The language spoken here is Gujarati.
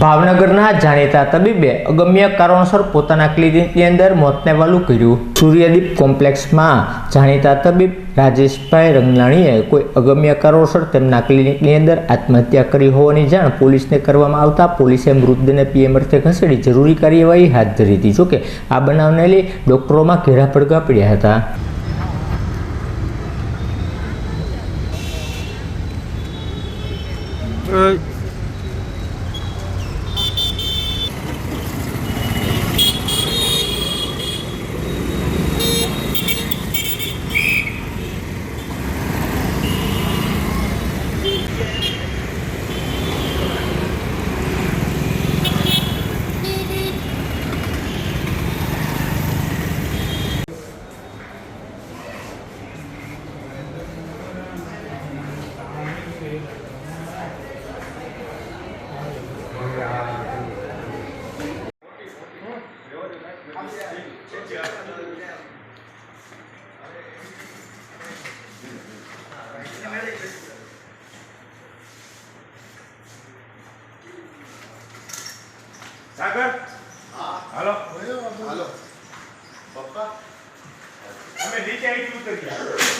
ભાવનગરના જાણીતા તબીબે અગમ્ય કારણોસર પોતાના ક્લિનિકની અંદર મોતને વાલું કર્યું. સૂર્યદીપ કોમ્પ્લેક્સમાં જાણીતા તબીબ રાજેશભાઈ રંગલાણીએ કોઈ અગમ્ય કારણોસર તેમના ક્લિનિકની અંદર આત્મહત્યા કરી હોવાની જાણ પોલીસને કરવામાં આવતા પોલીસે મૃતદેહને પીએમ અર્થે ખસેડી જરૂરી કાર્યવાહી હાથ ધરી હતી. જોકે આ બનાવને લઈ ડોક્ટરોમાં ઘેરા પડઘા પડ્યા હતા સાગર? હાલો. હાલો. પપ્પા? અમે નીચે આવી ઉતરી ગયા